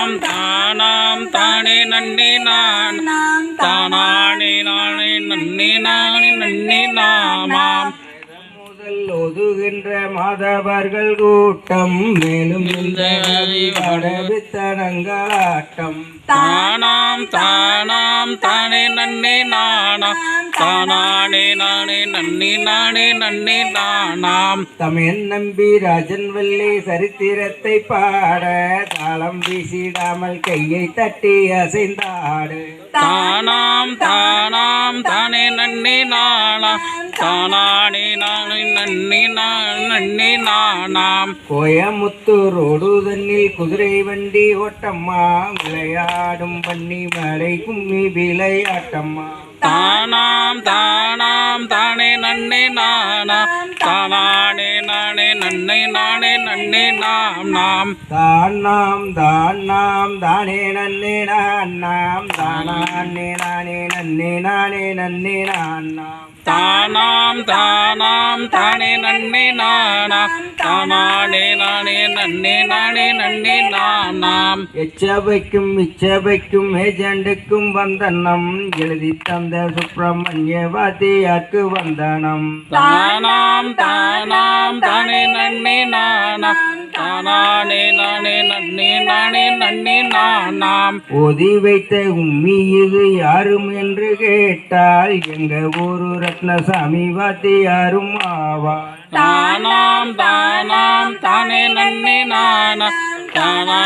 தானாம் தானாம் தானே நன்னே நான். தானானே நானே நன்னே நானே நன்னே நாமாம். ஒதுகின்ற மாதவர்கள் கூட்டம் மேலும் இந்த வித்தனங்களாட்டம் தானாம் தானாம் தானே நன்னே நானா தானானே நானே நன்னே நானே நன்னே நானாம். தமையன் நம்பி ராஜன் வள்ளி சரித்திரத்தை பாட தாளம் வீசிடாமல் கையை தட்டி அசைந்தாடு. தானாம் தானாம் தானே நன்னே நானா தானானே நானே நன்னே நான் நன்னே நானாம் கோயமுத்தூர் ரோடு தன்னில் குதிரை வண்டி ஓட்டம்மா. விளையாடும் பண்ணி மலை கும்மி விளையாட்டம்மா. தானாம் தானாம் தானே நன்னே நானா. தானானே நானே நன்னே நானே நன்னே நாம் நாம். தான் நாம் தான் நன்னே நான் நாம். தானே நானே நன்னே நானே நன்னே நான் நாம். தானாம் தானாம் தானே நன்னே நானா. தானானே நானே நன்னே நானே நன்னே நாம் எச்சபைக்கும் இச்சபைக்கும் ஏஜெண்டுக்கும் வந்தனம். எழுதி தந்த சுப்பிரமணிய வாத்தியாக்கு வந்தனம். தானாம் தானாம் தானே நன்னே நானா நானே நன்னே நானே நன்னே நானாம். ஓதி வைத்த உம்மி இது யாரும் என்று கேட்டால் எங்க ஊரு ரத்னசாமி வாத்தியாரும் ஆவார்? தானாம் தானாம் தானே நன்னே நானா தானா.